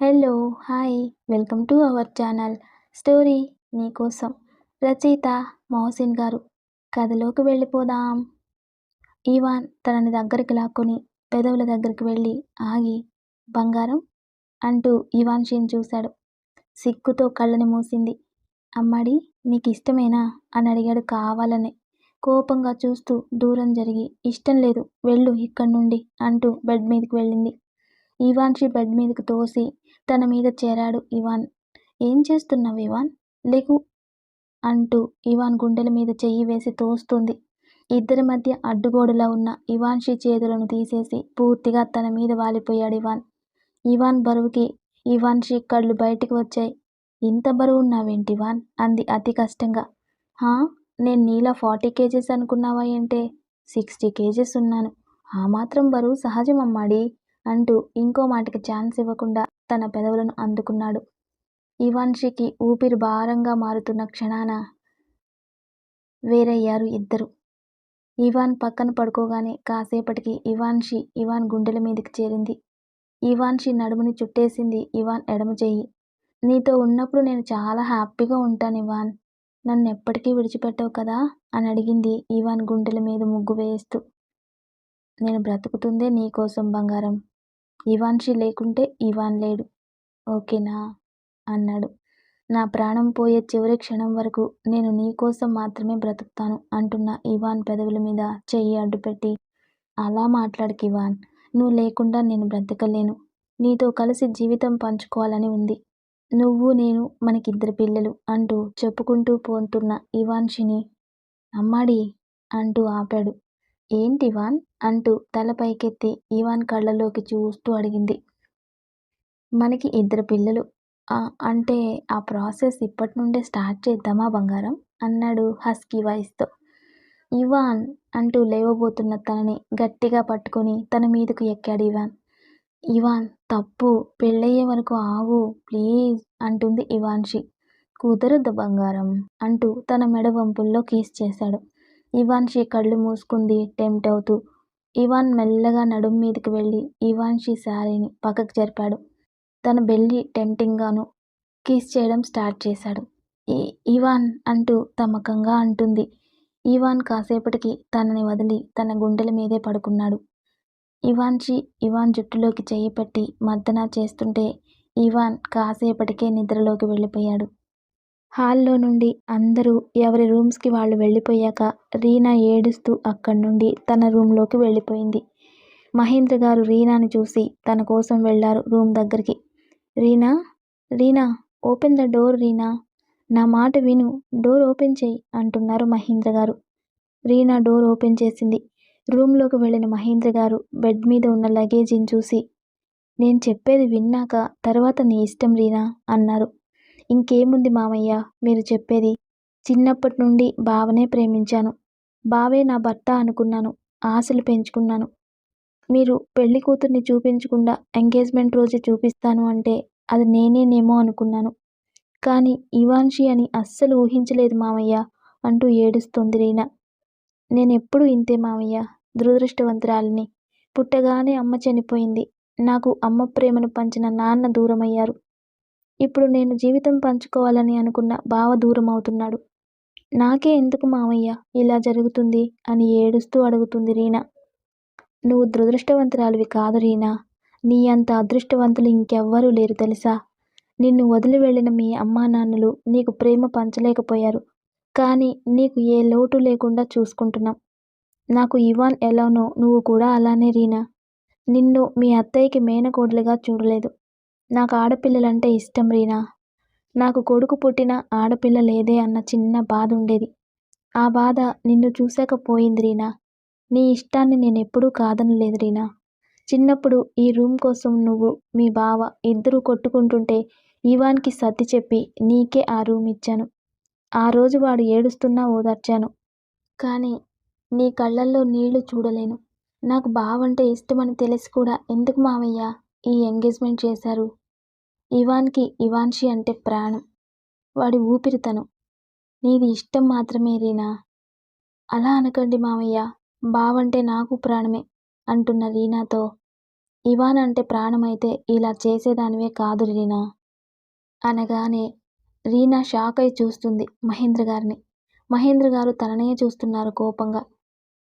Hello hi welcome to our channel story నీకోసం రచయిత మోహసిన్ గారు. కథలోకి వెళ్ళిపోదాం. ఇవాన్ తనని దగ్గరికి లాక్కొని పెదవుల దగ్గరికి వెళ్ళి ఆగి బంగారం? అంటూ ఇవాన్షిని చూశాడు. సిగ్గుతో కళ్ళని మూసింది. అమ్మాడి నీకు ఇష్టమేనా అని అడిగాడు కావాలని. కోపంగా చూస్తూ దూరం జరిగి ఇష్టం లేదు వెళ్ళు ఇక్కడి నుండి అంటూ బెడ్ మీదకి వెళ్ళింది. ఇవాన్షి బెడ్ మీదకి తోసి తన మీద చేరాడు ఇవాన్. ఏం చేస్తున్నావు ఇవాన్? లేకు అంటూ ఇవాన్ గుండెల మీద చెయ్యి వేసి తోస్తుంది. ఇద్దరి మధ్య అడ్డుగోడులా ఉన్న ఇవాన్షి చేతులను తీసేసి పూర్తిగా తన మీద వాలిపోయాడు ఇవాన్. ఇవాన్ బరువుకి ఇవాన్షి కళ్ళు బయటికి వచ్చాయి. ఇంత బరువు ఉన్నావేంటి ఇవాన్? అంది అతి కష్టంగా. హా నేను నీలా ఫార్టీ కేజెస్ అనుకున్నావా ఏంటే? సిక్స్టీ కేజెస్ ఉన్నాను. ఆ మాత్రం బరువు సహజమమ్మాడి? అంటూ ఇంకో మాటకి ఛాన్స్ ఇవ్వకుండా తన పెదవులను అందుకున్నాడు. ఇవాన్షికి ఊపిరి భారంగా మారుతున్న క్షణాన వేరయ్యారు ఇద్దరు. ఇవాన్ పక్కన పడుకోగానే కాసేపటికి ఇవాన్షి ఇవాన్ గుండెల మీదకి చేరింది. ఇవాన్షి నడుముని చుట్టేసింది ఇవాన్ ఎడమ చెయ్యి నీతో ఉన్నప్పుడు నేను చాలా హ్యాపీగా ఉంటాను ఇవాన్. నన్ను ఎప్పటికీ విడిచిపెట్టవు కదా? అని అడిగింది ఇవాన్ గుండెల మీద ముగ్గు వేస్తూ. నేను బ్రతుకుతుందే నీకోసం బంగారం. ఇవాన్షి లేకుంటే ఇవాన్ లేడు. ఓకేనా? అన్నాడు. నా ప్రాణం పోయే చివరి క్షణం వరకు నేను నీ కోసం మాత్రమే బ్రతుకుతాను అంటున్న ఇవాన్ పెదవుల మీద చెయ్యి అడ్డుపెట్టి. అలా మాట్లాడకు ఇవాన్. నువ్వు లేకుండా నేను బ్రతకలేను. నీతో కలిసి జీవితం పంచుకోవాలని ఉంది. నువ్వు నేను మనకిద్దరు పిల్లలు అంటూ చెప్పుకుంటూ పోతున్న ఇవాన్షిని అమ్మాడి అంటూ ఆపాడు. ఏంటి ఇవాన్ అంటూ తల పైకెత్తి ఇవాన్ కళ్ళలోకి చూస్తూ అడిగింది. మనకి ఇద్దరు పిల్లలు. అంటే ఆ ప్రాసెస్ ఇప్పటి నుండే స్టార్ట్ చేద్దామా బంగారం? అన్నాడు హస్కీ వాయిస్తో. ఇవాన్ అంటూ లేవబోతున్న తనని గట్టిగా పట్టుకొని తన మీదకు ఎక్కాడు ఇవాన్. ఇవాన్ తప్పు పెళ్ళయ్యే వరకు ఆవు ప్లీజ్ అంటుంది ఇవాన్షి. కుదరదు బంగారం అంటూ తన మెడ వంపుల్లో కీస్ చేశాడు. ఇవాన్షి కళ్ళు మూసుకుంది టెంప్ట్ అవుతూ. ఇవాన్ మెల్లగా నడుం మీదకి వెళ్ళి ఇవాన్షి శారీని పక్కకు జరిపాడు. తన బెల్లి టెంప్టింగ్గాను కిస్ చేయడం స్టార్ట్ చేశాడు. ఇవాన్ అంటూ తమకంగా అంటుంది. ఇవాన్ కాసేపటికి తనని వదిలి తన గుండెల మీదే పడుకున్నాడు. ఇవాన్షి ఇవాన్ జుట్టులోకి చేయి పెట్టి మర్దన చేస్తుంటే ఇవాన్ కాసేపటికే నిద్రలోకి వెళ్ళిపోయాడు. హాల్లో నుండి అందరూ ఎవరి రూమ్స్కి వాళ్ళు వెళ్ళిపోయాక రీనా ఏడుస్తూ అక్కడి నుండి తన రూమ్లోకి వెళ్ళిపోయింది. మహేంద్ర గారు రీనాని చూసి తన కోసం వెళ్ళారు రూమ్ దగ్గరికి. Reena? Reena? Open the door Reena? నా మాట విను డోర్ ఓపెన్ చేయి అంటున్నారు మహేంద్ర గారు. రీనా డోర్ ఓపెన్ చేసింది. రూమ్లోకి వెళ్ళిన మహేంద్ర గారు బెడ్ మీద ఉన్న లగేజీని చూసి నేను చెప్పేది విన్నాక తర్వాత నీ ఇష్టం రీనా అన్నారు. ఇంకేముంది మామయ్య? మీరు చెప్పేది. చిన్నప్పటి నుండి బావనే ప్రేమించాను. బావే నా భర్త అనుకున్నాను. ఆశలు పెంచుకున్నాను. మీరు పెళ్ళి కూతుర్ని చూపించకుండా ఎంగేజ్మెంట్ రోజు చూపిస్తాను అంటే అది నేనేనేమో అనుకున్నాను. కానీ ఇవాన్షి అని అస్సలు ఊహించలేదు మామయ్య అంటూ ఏడుస్తుంది రీనా. నేనెప్పుడు ఇంతే మామయ్య దురదృష్టవంతురాలిని. పుట్టగానే అమ్మ చనిపోయింది. నాకు అమ్మ ప్రేమను పంచిన నాన్న దూరమయ్యారు. ఇప్పుడు నేను జీవితం పంచుకోవాలని అనుకున్న బావ దూరం అవుతున్నాడు నాకే ఎందుకు మామయ్య ఇలా జరుగుతుంది? అని ఏడుస్తూ అడుగుతుంది రీనా. నువ్వు దురదృష్టవంతురాలివి కాదు రీనా. నీ అంత అదృష్టవంతులు ఇంకెవ్వరూ లేరు తెలుసా? నిన్ను వదిలి వెళ్ళిన మీ అమ్మా నాన్నలు నీకు ప్రేమ పంచలేకపోయారు. కానీ నీకు ఏ లోటు లేకుండా చూసుకుంటున్నాం. నాకు ఇవాన్ ఎలానో నువ్వు కూడా అలానే రీనా. నిన్ను మీ అత్తయ్యకి మేనకోడలుగా చూడలేదు. నాకు ఆడపిల్లలంటే ఇష్టం రీనా. నాకు కొడుకు పుట్టిన ఆడపిల్ల లేదే అన్న చిన్న బాధ ఉండేది. ఆ బాధ నిన్ను చూశాక పోయింది రీనా. నీ ఇష్టాన్ని నేను ఎప్పుడూ కాదనలేదు రీనా. చిన్నప్పుడు ఈ రూమ్ కోసం నువ్వు మీ బావ ఇద్దరూ కొట్టుకుంటుంటే ఇవాన్కి సర్ది చెప్పి నీకే ఆ రూమ్ ఇచ్చాను. ఆ రోజు వాడు ఏడుస్తున్నా ఓదార్చాను. కానీ నీ కళ్ళల్లో నీళ్ళు చూడలేను. నాకు బావంటే ఇష్టమని తెలిసి కూడా ఎందుకు మావయ్య ఈ ఎంగేజ్మెంట్ చేశారు? ఇవాన్కి ఇవాన్షి అంటే ప్రాణం. వాడి ఊపిరితను. నీది ఇష్టం మాత్రమే రీనా? అలా అనకండి మామయ్య. బావంటే నాకు ప్రాణమే అంటున్న రీనాతో. ఇవాన్ అంటే ప్రాణమైతే ఇలా చేసేదానివే కాదు రీనా? అనగానే రీనా షాక్ అయి చూస్తుంది మహేంద్ర గారిని. మహేంద్ర గారు తననే చూస్తున్నారు కోపంగా.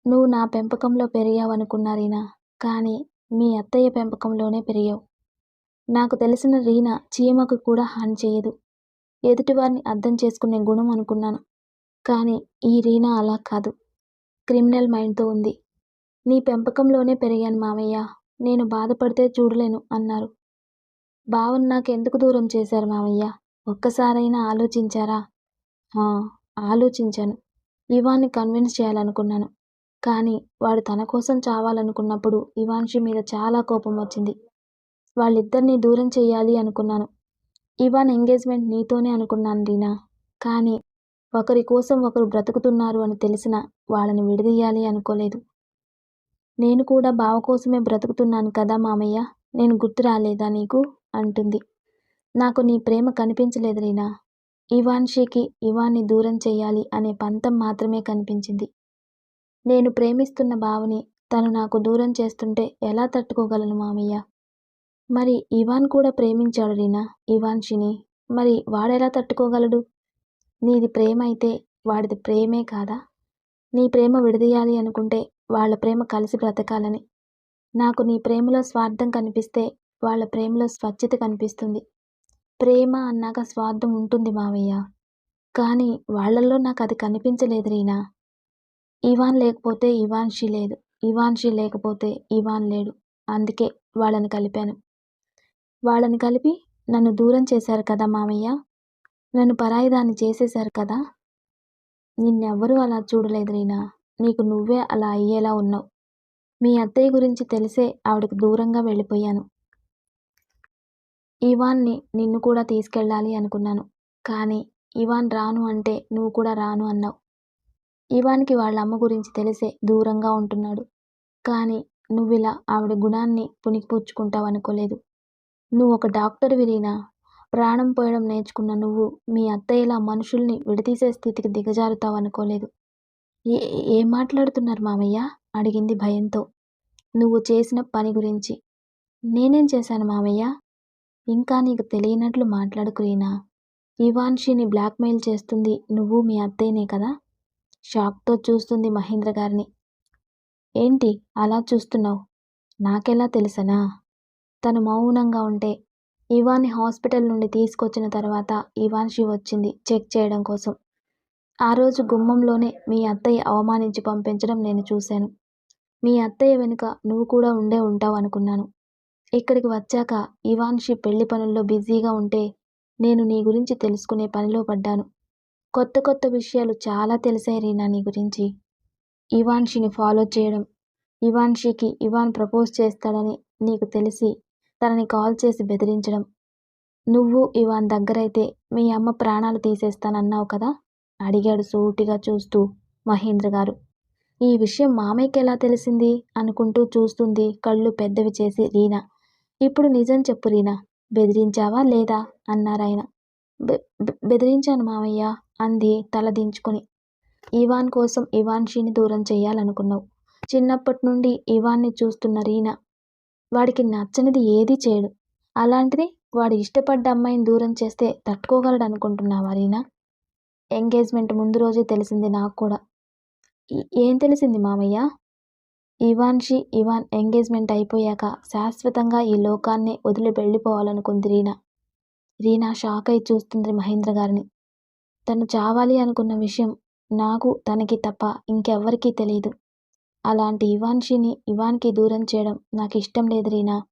నువ్వు నా పెంపకంలో పెరిగావనుకున్నా రీనా. కానీ మీ అత్తయ్య పెంపకంలోనే పెరిగావు. నాకు తెలిసిన రీనా చీమకు కూడా హాని చేయదు. ఎదుటివారిని అర్థం చేసుకునే గుణం అనుకున్నాను. కానీ ఈ రీనా అలా కాదు. క్రిమినల్ మైండ్తో ఉంది. నీ పెంపకంలోనే పెరిగాను మామయ్య. నేను బాధపడితే చూడలేను అన్నారు. బావను నాకెందుకు దూరం చేశారు మామయ్య? ఒక్కసారైనా ఆలోచించారా? ఆలోచించాను. ఇవాన్ని కన్విన్స్ చేయాలనుకున్నాను. కానీ వాడు తన కోసం చావాలనుకున్నప్పుడు ఇవాన్షి మీద చాలా కోపం వచ్చింది. వాళ్ళిద్దరినీ దూరం చేయాలి అనుకున్నాను. ఇవాన్ ఎంగేజ్మెంట్ నీతోనే అనుకున్నాను రీనా. కానీ ఒకరి కోసం ఒకరు బ్రతుకుతున్నారు అని తెలిసిన వాళ్ళని విడదీయాలి అనుకోలేదు. నేను కూడా బావ కోసమే బ్రతుకుతున్నాను కదా మామయ్య. నేను గుర్తు రాలేదా నీకు? అంటుంది. నాకు నీ ప్రేమ కనిపించలేదు రీనా. ఇవాన్షికి ఇవాన్ని దూరం చేయాలి అనే పంతం మాత్రమే కనిపించింది. నేను ప్రేమిస్తున్న బావని తను నాకు దూరం చేస్తుంటే ఎలా తట్టుకోగలను మామయ్య? మరి ఇవాన్ కూడా ప్రేమించాడు రీనా? ఇవాన్షిని. మరి వాడెలా తట్టుకోగలడు? నీది ప్రేమ అయితే వాడిది ప్రేమే కాదా? నీ ప్రేమ విడదీయాలి అనుకుంటే వాళ్ళ ప్రేమ కలిసి బ్రతకాలని. నాకు నీ ప్రేమలో స్వార్థం కనిపిస్తే వాళ్ళ ప్రేమలో స్వచ్ఛత కనిపిస్తుంది. ప్రేమ అన్నాక స్వార్థం ఉంటుంది మావయ్య. కానీ వాళ్ళల్లో నాకు అది కనిపించలేదు రీనా. ఇవాన్ లేకపోతే ఇవాన్షి లేదు. ఇవాన్షి లేకపోతే ఇవాన్ లేడు. అందుకే వాళ్ళని కలిపాను. వాళ్ళని కలిపి నన్ను దూరం చేశారు కదా మామయ్య నన్ను పరాయిదాన్ని చేసేశారు కదా? నిన్నెవ్వరూ అలా చూడలేదు రీనా. నీకు నువ్వే అలా అయ్యేలా ఉన్నావు. మీ అత్తయ్య గురించి తెలిసే ఆవిడకు దూరంగా వెళ్ళిపోయాను. ఇవాన్ని నిన్ను కూడా తీసుకెళ్ళాలి అనుకున్నాను. కానీ ఇవాన్ రాను అంటే నువ్వు కూడా రాను అన్నావు. ఇవాన్కి వాళ్ళ అమ్మ గురించి తెలిసే దూరంగా ఉంటున్నాడు. కానీ నువ్విలా ఆవిడ గుణాన్ని పుణికిపుచ్చుకుంటావు అనుకోలేదు నువ్వు ఒక డాక్టర్ విలీనా ప్రాణం పోయడం నేర్చుకున్న నువ్వు మీ అత్తయ్యలా మనుషుల్ని విడదీసే స్థితికి దిగజారుతావు అనుకోలేదు ఏ ఏం మాట్లాడుతున్నారు మామయ్య? అడిగింది భయంతో. నువ్వు చేసిన పని గురించి. నేనేం చేశాను మామయ్య? ఇంకా నీకు తెలియనట్లు మాట్లాడుకు రీనా? ఇవాన్షిని బ్లాక్మెయిల్ చేస్తుంది నువ్వు మీ అత్తయ్యనే కదా? షాక్తో చూస్తుంది మహేంద్ర గారిని. ఏంటి అలా చూస్తున్నావు? నాకెలా తెలుసనా? తను మౌనంగా ఉంటే ఇవాన్ని హాస్పిటల్ నుండి తీసుకొచ్చిన తర్వాత ఇవాన్షి వచ్చింది చెక్ చేయడం కోసం. ఆ రోజు గుమ్మంలోనే మీ అత్తయ్య అవమానించి పంపించడం నేను చూశాను. మీ అత్తయ్య వెనుక నువ్వు కూడా ఉండే ఉంటావు అనుకున్నాను. ఇక్కడికి వచ్చాక ఇవాన్షి పెళ్ళి పనుల్లో బిజీగా ఉంటే నేను నీ గురించి తెలుసుకునే పనిలో పడ్డాను. కొత్త కొత్త విషయాలు చాలా తెలిసాయి రీనా నీ గురించి. ఇవాన్షిని ఫాలో చేయడం ఇవాన్షికి ఇవాన్ ప్రపోజ్ చేస్తాడని నీకు తెలిసి తనని కాల్ చేసి బెదిరించడం. నువ్వు ఇవాన్ దగ్గరైతే మీ అమ్మ ప్రాణాలు తీసేస్తానన్నావు కదా? అడిగాడు సూటిగా చూస్తూ మహేంద్ర గారు. ఈ విషయం మామయ్యకి ఎలా తెలిసింది? అనుకుంటూ చూస్తుంది కళ్ళు పెద్దవి చేసి రీనా. ఇప్పుడు నిజం చెప్పు రీనా. బెదిరించావా లేదా? అన్నారాయన బె- బెదిరించాను మామయ్య అంది తల దించుకొని. ఇవాన్ కోసం ఇవాన్షిని దూరం చేయాలనుకున్నావు చిన్నప్పటి నుండి ఇవాన్ని చూస్తున్న రీనా వాడికి నచ్చనిది ఏదీ చేయడు. అలాంటిది వాడు ఇష్టపడ్డ అమ్మాయిని దూరం చేస్తే తట్టుకోగలడు అనుకుంటున్నావా రీనా? ఎంగేజ్మెంట్ ముందు రోజే తెలిసింది నాకు కూడా. ఏం తెలిసింది మామయ్య? ఇవాన్షి ఇవాన్ ఎంగేజ్మెంట్ అయిపోయాక శాశ్వతంగా ఈ లోకాన్నే వదిలి వెళ్ళిపోవాలనుకుంది రీనా. రీనా షాక్ అయి చూస్తుంది మహేంద్ర గారిని. తను చావాలి అనుకున్న విషయం నాకు తనకి తప్ప ఇంకెవ్వరికీ తెలియదు అలాంటి ఇవాన్షిని ఇవాన్కి దూరం చేయడం నాకు ఇష్టం లేదు రీనా.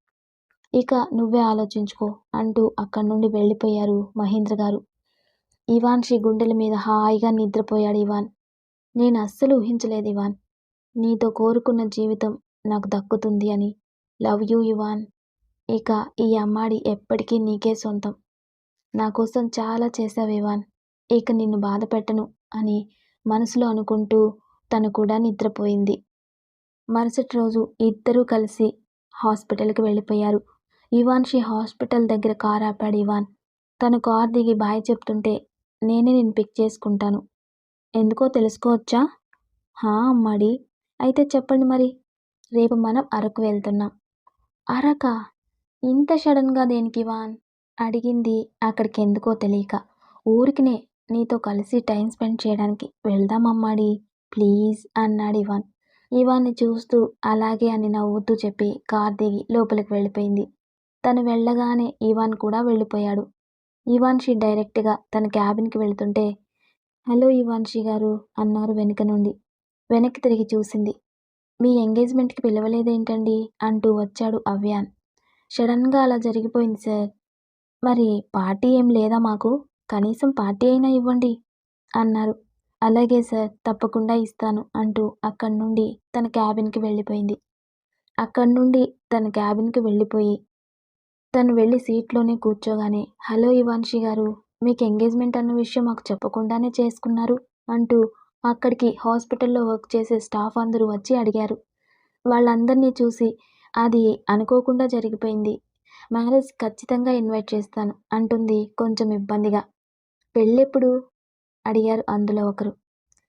ఇక నువ్వే ఆలోచించుకో అంటూ అక్కడి నుండి వెళ్ళిపోయారు మహేంద్ర గారు. ఇవాన్షి గుండెల మీద హాయిగా నిద్రపోయాడు ఇవాన్. నేను అస్సలు ఊహించలేదు ఇవాన్. నీతో కోరుకున్న జీవితం నాకు దక్కుతుంది అని. Love you Ivaan. ఇక ఈ అమ్మాడి ఎప్పటికీ నీకే సొంతం. నా కోసం చాలా చేశావు ఇవాన్. ఇక నిన్ను బాధ పెట్టను అని మనసులో అనుకుంటూ తను కూడా నిద్రపోయింది. మరుసటి రోజు ఇద్దరూ కలిసి హాస్పిటల్కి వెళ్ళిపోయారు. ఇవాన్షి హాస్పిటల్ దగ్గర కార్ ఆపాడు ఇవాన్. తను కార్ దిగి బాయ్ చెప్తుంటే నేనే నేను పిక్ చేసుకుంటాను. ఎందుకో తెలుసుకోవచ్చా? హా అమ్మాడి. అయితే చెప్పండి మరి. రేపు మనం అరకు వెళ్తున్నాం. అరక? ఇంత సడన్గా దేనికి ఇవాన్? అడిగింది అక్కడికి ఎందుకో తెలియక. ఊరికినే నీతో కలిసి టైం స్పెండ్ చేయడానికి వెళ్దామమ్మాడి ప్లీజ్ అన్నాడు ఇవాన్. ఇవాన్ని చూస్తూ అలాగే అని నవ్వుతూ చెప్పి కార్ దిగి లోపలికి వెళ్ళిపోయింది. తను వెళ్ళగానే ఇవాన్ కూడా వెళ్ళిపోయాడు. ఇవాన్షి డైరెక్ట్గా తన క్యాబిన్కి వెళుతుంటే హలో ఇవాన్షి గారు అన్నారు వెనుక నుండి. వెనక్కి తిరిగి చూసింది. మీ ఎంగేజ్మెంట్కి పిలవలేదేంటండి అంటూ వచ్చాడు అవ్యాన్. సడన్గా అలా జరిగిపోయింది సార్. మరి పార్టీ ఏం లేదా మాకు? కనీసం పార్టీ అయినా ఇవ్వండి అన్నారు. అలాగే సార్ తప్పకుండా ఇస్తాను అంటూ అక్కడి నుండి తన క్యాబిన్కి వెళ్ళిపోయింది. అక్కడి నుండి తన క్యాబిన్కి వెళ్ళిపోయి తను వెళ్ళి సీట్లోనే కూర్చోగానే హలో ఇవాన్షి గారు మీకు ఎంగేజ్మెంట్ అన్న విషయం మాకు చెప్పకుండానే చేసుకున్నారు అంటూ అక్కడికి హాస్పిటల్లో వర్క్ చేసే స్టాఫ్ అందరూ వచ్చి అడిగారు. వాళ్ళందరినీ చూసి అది అనుకోకుండా జరిగిపోయింది. మ్యారేజ్ ఖచ్చితంగా ఇన్వైట్ చేస్తాను అంటుంది కొంచెం ఇబ్బందిగా. పెళ్ళెప్పుడు? అడిగారు అందులో ఒకరు.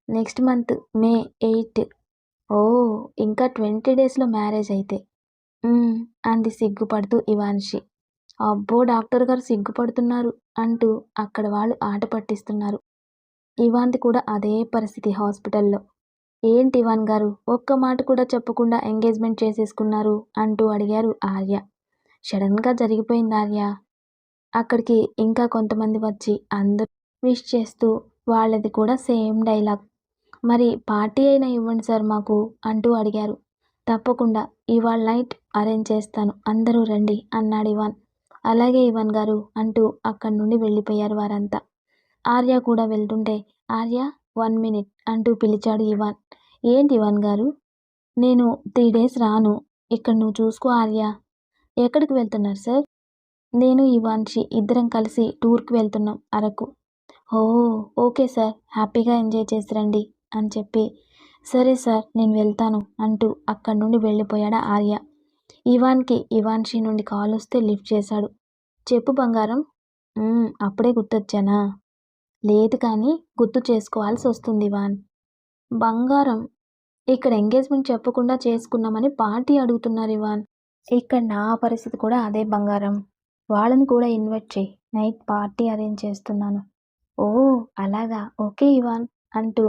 Next month May eight. ఓ ఇంకా ట్వంటీ డేస్లో మ్యారేజ్ అయితే. అంది సిగ్గుపడుతూ ఇవాన్షి. అబ్బో డాక్టర్ గారు సిగ్గుపడుతున్నారు అంటూ అక్కడ వాళ్ళు ఆట పట్టిస్తున్నారు. ఇవాన్ది కూడా అదే పరిస్థితి హాస్పిటల్లో. ఏంటి ఇవాన్ గారు ఒక్క మాట కూడా చెప్పకుండా ఎంగేజ్మెంట్ చేసేసుకున్నారు అంటూ అడిగారు ఆర్య. సడన్గా జరిగిపోయింది ఆర్య. అక్కడికి ఇంకా కొంతమంది వచ్చి అందరూ విష్ చేస్తూ వాళ్ళది కూడా సేమ్ డైలాగ్. మరి పార్టీ అయినా ఇవ్వండి సార్ మాకు అంటూ అడిగారు. తప్పకుండా ఇవాళ నైట్ అరేంజ్ చేస్తాను. అందరూ రండి అన్నాడు ఇవాన్. అలాగే ఇవాన్ గారు అంటూ అక్కడి నుండి వెళ్ళిపోయారు వారంతా. ఆర్య కూడా వెళ్తుంటే ఆర్య వన్ మినిట్ అంటూ పిలిచాడు ఇవాన్. ఏంటి ఇవాన్ గారు? నేను త్రీ డేస్ రాను. ఇక్కడ నువ్వు చూసుకో ఆర్య. ఎక్కడికి వెళ్తున్నారు సార్? నేను ఇవాన్షి ఇద్దరం కలిసి టూర్కి వెళ్తున్నాం అరకు. ఓ ఓకే సార్. హ్యాపీగా ఎంజాయ్ చేసి రండి అని చెప్పి. సరే సార్ నేను వెళ్తాను అంటూ అక్కడి నుండి వెళ్ళిపోయాడు ఆర్య. ఇవాన్కి ఇవాన్షి నుండి కాల్ వస్తే లిఫ్ట్ చేశాడు. చెప్పు బంగారం. అప్పుడే గుర్తొచ్చానా? లేదు కానీ గుర్తు చేసుకోవాల్సి వస్తుంది ఇవాన్. బంగారం ఇక్కడ ఎంగేజ్మెంట్ చెప్పకుండా చేసుకున్నామని పార్టీ అడుగుతున్నారు ఇవాన్. ఇక్కడ నా పరిస్థితి కూడా అదే బంగారం. వాళ్ళని కూడా ఇన్వైట్ చేయి. నైట్ పార్టీ అరేంజ్ చేస్తున్నాను. ఓ అలాగా. ఓకే ఇవాన్ అంటూ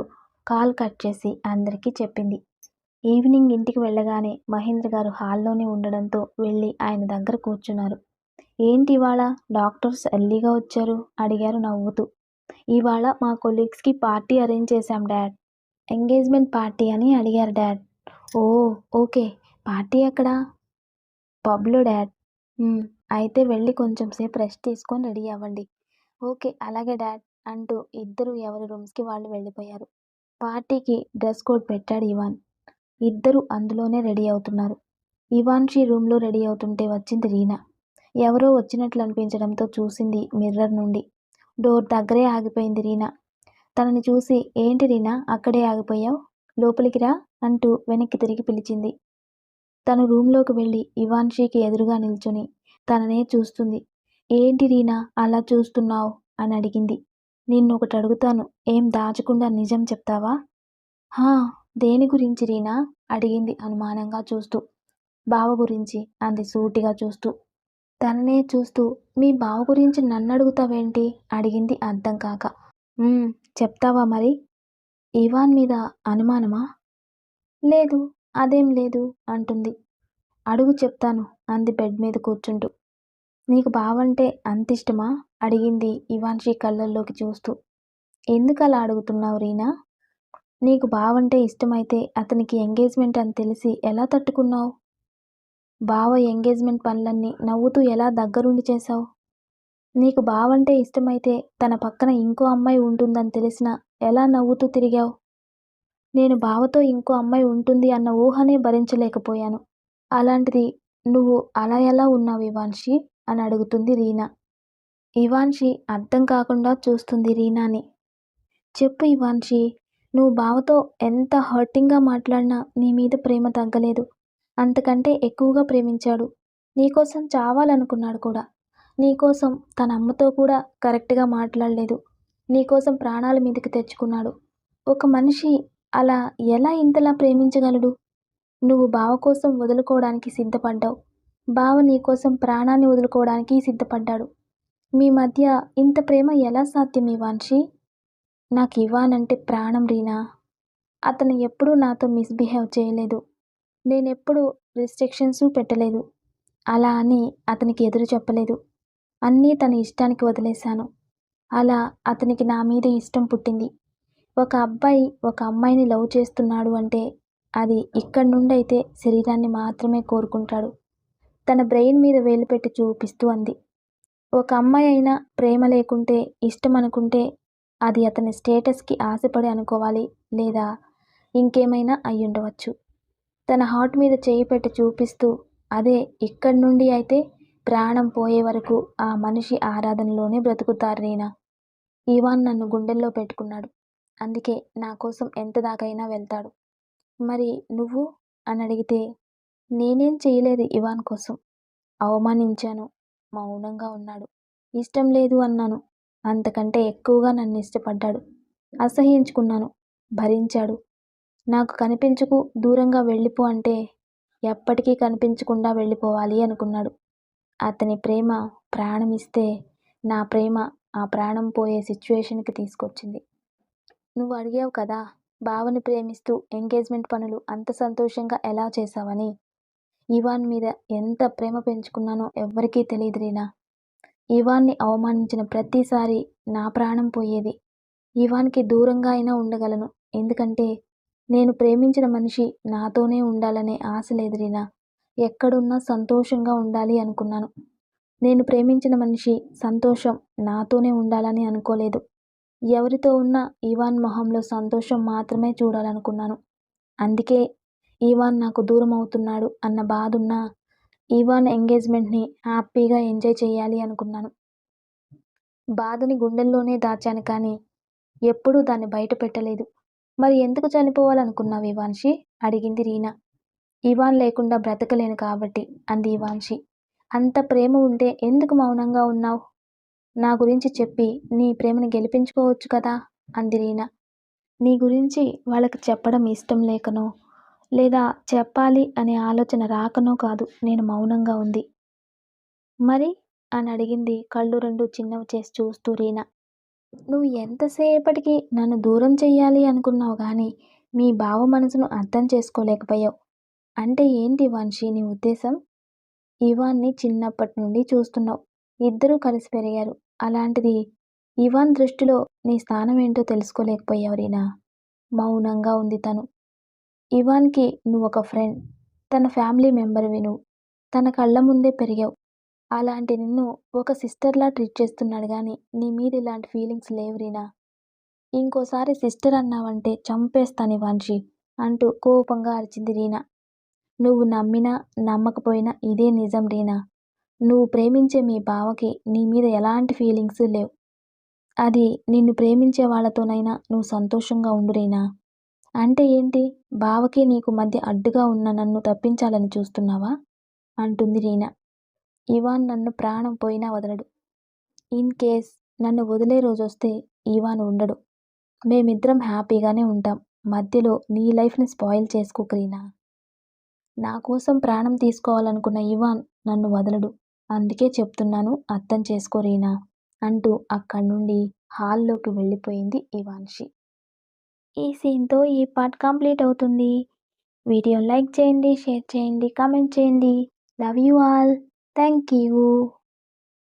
కాల్ కట్ చేసి అందరికీ చెప్పింది. ఈవినింగ్ ఇంటికి వెళ్ళగానే మహేంద్ర గారు హాల్లోనే ఉండడంతో వెళ్ళి ఆయన దగ్గర కూర్చున్నారు. ఏంటి ఇవాళ? డాక్టర్స్ ఎర్లీగా వచ్చారు? అడిగారు నవ్వుతూ. ఇవాళ మా కొలీగ్స్కి పార్టీ అరేంజ్ చేశాం డాడ్. ఎంగేజ్మెంట్ పార్టీ అని అడిగారు డాడ్. Oh okay. పార్టీ ఎక్కడా? పబ్లో డాడ్. అయితే వెళ్ళి కొంచెం సేపు రెస్ట్ తీసుకొని రెడీ అవ్వండి. ఓకే అలాగే డాడ్. అంటూ ఇద్దరు ఎవరి రూమ్స్కి వాళ్ళు వెళ్ళిపోయారు. పార్టీకి డ్రెస్ కోడ్ పెట్టాడు ఇవాన్. ఇద్దరు అందులోనే రెడీ అవుతున్నారు. ఇవాన్షి రూమ్లో రెడీ అవుతుంటే వచ్చింది రీనా. ఎవరో వచ్చినట్లు అనిపించడంతో చూసింది మిర్రర్ నుండి. డోర్ దగ్గరే ఆగిపోయింది రీనా. తనని చూసి ఏంటి రీనా అక్కడే ఆగిపోయావు? లోపలికి రా అంటూ వెనక్కి తిరిగి పిలిచింది. తను రూమ్లోకి వెళ్ళి ఇవాన్షికి ఎదురుగా నిల్చుని తననే చూస్తుంది. ఏంటి రీనా అలా చూస్తున్నావు? అని అడిగింది. నిన్ను ఒకటి అడుగుతాను. ఏం దాచకుండా నిజం చెప్తావా? హా దేని గురించి రీనా? అడిగింది అనుమానంగా చూస్తూ. బావ గురించి అంది సూటిగా చూస్తూ. తననే చూస్తూ మీ బావ గురించి నన్ను అడుగుతావేంటి అడిగింది అర్థం కాక. చెప్తావా మరి? ఇవాన్ మీద అనుమానమా? లేదు అదేం లేదు అంటుంది. అడుగు చెప్తాను అంది బెడ్ మీద కూర్చుంటూ. నీకు బావంటే అంత ఇష్టమా అడిగింది ఇవాన్షి కళ్ళల్లోకి చూస్తూ. ఎందుకు అలా అడుగుతున్నావు రీనా? నీకు బావంటే ఇష్టమైతే అతనికి ఎంగేజ్మెంట్ అని తెలిసి ఎలా తట్టుకున్నావు? బావ ఎంగేజ్మెంట్ పనులన్నీ నవ్వుతూ ఎలా దగ్గరుండి చేశావు? నీకు బావంటే ఇష్టమైతే తన పక్కన ఇంకో అమ్మాయి ఉంటుందని తెలిసినా ఎలా నవ్వుతూ తిరిగావు? నేను బావతో ఇంకో అమ్మాయి ఉంటుంది అన్న ఊహనే భరించలేకపోయాను. అలాంటిది నువ్వు అలా ఎలా ఉన్నావు ఇవాన్షి అని అడుగుతుంది రీనా. ఇవాన్షి అర్థం కాకుండా చూస్తుంది రీనాని. చెప్పు ఇవాన్షి నువ్వు బావతో ఎంత హర్టింగ్గా మాట్లాడినా నీ మీద ప్రేమ తగ్గలేదు. అంతకంటే ఎక్కువగా ప్రేమించాడు. నీకోసం చావాలనుకున్నాడు కూడా. నీకోసం తన అమ్మతో కూడా కరెక్ట్గా మాట్లాడలేదు. నీకోసం ప్రాణాల మీదకి తెచ్చుకున్నాడు. ఒక మనిషి అలా ఎలా ఇంతలా ప్రేమించగలడు? నువ్వు బావ కోసం వదులుకోవడానికి సిద్ధపడ్డావు. బావ నీకోసం ప్రాణాన్ని వదులుకోవడానికి సిద్ధపడ్డాడు. మీ మధ్య ఇంత ప్రేమ ఎలా సాధ్యం ఇవాన్షి నాకు ఇవానంటే ప్రాణం రీనా? అతను ఎప్పుడూ నాతో మిస్బిహేవ్ చేయలేదు. నేనెప్పుడు రిస్ట్రిక్షన్స్ పెట్టలేదు. అలా అని అతనికి ఎదురు చెప్పలేదు. అన్నీ తన ఇష్టానికి వదిలేశాను. అలా అతనికి నా మీద ఇష్టం పుట్టింది. ఒక అబ్బాయి ఒక అమ్మాయిని లవ్ చేస్తున్నాడు అంటే అది ఇక్కడి నుండి అయితే శరీరాన్ని మాత్రమే కోరుకుంటాడు. తన బ్రెయిన్ మీద వేలు పెట్టి చూపిస్తూ అంది. ఒక అమ్మాయి అయినా ప్రేమ లేకుంటే ఇష్టం అనుకుంటే అది అతని స్టేటస్కి ఆశపడి అనుకోవాలి లేదా ఇంకేమైనా అయ్యుండవచ్చు తన హార్ట్ మీద చేయి పెట్టి చూపిస్తూ అదే ఇక్కడి నుండి అయితే ప్రాణం పోయే వరకు ఆ మనిషి ఆరాధనలోనే బ్రతుకుతారు నేనా? ఇవాన్ నన్ను గుండెల్లో పెట్టుకున్నాడు. అందుకే నా కోసం ఎంత దాకైనా వెళ్తాడు. మరి నువ్వు? అని అడిగితే నేనేం చేయలేదు ఇవాన్ కోసం. అవమానించాను. మౌనంగా ఉన్నాడు. ఇష్టం లేదు అన్నాను. అంతకంటే ఎక్కువగా నన్ను ఇష్టపడ్డాడు. అసహించుకున్నాను భరించాడు. నాకు కనిపించకు దూరంగా వెళ్ళిపో అంటే ఎప్పటికీ కనిపించకుండా వెళ్ళిపోవాలి అనుకున్నాడు. అతని ప్రేమ ప్రాణం ఇస్తే నా ప్రేమ ఆ ప్రాణం పోయే సిచ్యువేషన్కి తీసుకొచ్చింది. నువ్వు అడిగావు కదా బావని ప్రేమిస్తూ ఎంగేజ్మెంట్ పనులు అంత సంతోషంగా ఎలా చేశావని? ఇవాన్ మీద ఎంత ప్రేమ పెంచుకున్నానో ఎవ్వరికీ తెలియదు రీనా. ఇవాన్ని అవమానించిన ప్రతిసారి నా ప్రాణం పోయేది. ఇవాన్కి దూరంగా అయినా ఉండగలను. ఎందుకంటే నేను ప్రేమించిన మనిషి నాతోనే ఉండాలనే ఆశ లేదు రీనా. ఎక్కడున్నా సంతోషంగా ఉండాలి అనుకున్నాను. నేను ప్రేమించిన మనిషి సంతోషం నాతోనే ఉండాలని అనుకోలేదు. ఎవరితో ఉన్నా ఇవాన్ మొహంలో సంతోషం మాత్రమే చూడాలనుకున్నాను. అందుకే ఈవాన్ నాకు దూరం అవుతున్నాడు అన్న బాధ ఈవాన్ ఎంగేజ్మెంట్ని హ్యాపీగా ఎంజాయ్ చేయాలి అనుకున్నాను. బాధని గుండెల్లోనే దాచాను కానీ ఎప్పుడూ దాన్ని బయట పెట్టలేదు. మరి ఎందుకు చనిపోవాలనుకున్నావు ఇవాన్షి అడిగింది రీనా. ఇవాన్ లేకుండా బ్రతకలేను కాబట్టి అంది ఇవాన్షి అంత ప్రేమ ఉంటే ఎందుకు మౌనంగా ఉన్నావు? నా గురించి చెప్పి నీ ప్రేమను గెలిపించుకోవచ్చు కదా అంది రీనా. నీ గురించి వాళ్ళకి చెప్పడం ఇష్టం లేకనో లేదా చెప్పాలి అనే ఆలోచన రాకనో కాదు నేను మౌనంగా ఉంది. మరి? అని అడిగింది కళ్ళు రెండు చిన్నవి చేసి చూస్తూ రీనా. నువ్వు ఎంతసేపటికి నన్ను దూరం చెయ్యాలి అనుకున్నావు కానీ మీ బావ మనసును అర్థం చేసుకోలేకపోయావు. అంటే ఏంటి వంశీ నీ ఉద్దేశం? ఇవాన్ని చిన్నప్పటి నుండి చూస్తున్నావు. ఇద్దరూ కలిసి పెరిగారు. అలాంటిది ఇవాన్ దృష్టిలో నీ స్థానం ఏంటో తెలుసుకోలేకపోయావు రీనా. మౌనంగా ఉంది తను. ఇవాన్కి నువ్వు ఒక ఫ్రెండ్. తన ఫ్యామిలీ మెంబర్వి నువ్వు తన కళ్ళ ముందే పెరిగావు. అలాంటి నిన్ను ఒక సిస్టర్లా ట్రీట్ చేస్తున్నాడు కానీ నీ మీద ఇలాంటి ఫీలింగ్స్ లేవు రీనా. ఇంకోసారి సిస్టర్ అన్నావంటే చంపేస్తాను ఇవాన్షి అంటూ కోపంగా అరిచింది రీనా. నువ్వు నమ్మినా నమ్మకపోయినా ఇదే నిజం రీనా. నువ్వు ప్రేమించే మీ బావకి నీ మీద ఎలాంటి ఫీలింగ్స్ లేవు. అది నిన్ను ప్రేమించే వాళ్ళతోనైనా నువ్వు సంతోషంగా ఉండు రీనా. అంటే ఏంటి? బావకి నీకు మధ్య అడ్డుగా ఉన్న నన్ను తప్పించాలని చూస్తున్నావా? అంటుంది రీనా. ఇవాన్ నన్ను ప్రాణం పోయినా వదలడు. ఇన్ కేస్ నన్ను వదిలే రోజు వస్తే ఇవాన్ ఉండడు. మేమిద్దరం హ్యాపీగానే ఉంటాం. మధ్యలో నీ లైఫ్ని స్పాయిల్ చేసుకో క్రీనా నా కోసం ప్రాణం తీసుకోవాలనుకున్న ఇవాన్ నన్ను వదలడు. అందుకే చెప్తున్నాను అర్థం చేసుకో రీనా అంటూ అక్కడి నుండి హాల్లోకి వెళ్ళిపోయింది ఇవాన్షి. ఈ సీన్తో ఈ పార్ట్ కంప్లీట్ అవుతుంది. వీడియో లైక్ చేయండి షేర్ చేయండి కామెంట్ చేయండి. Love you all. Thank you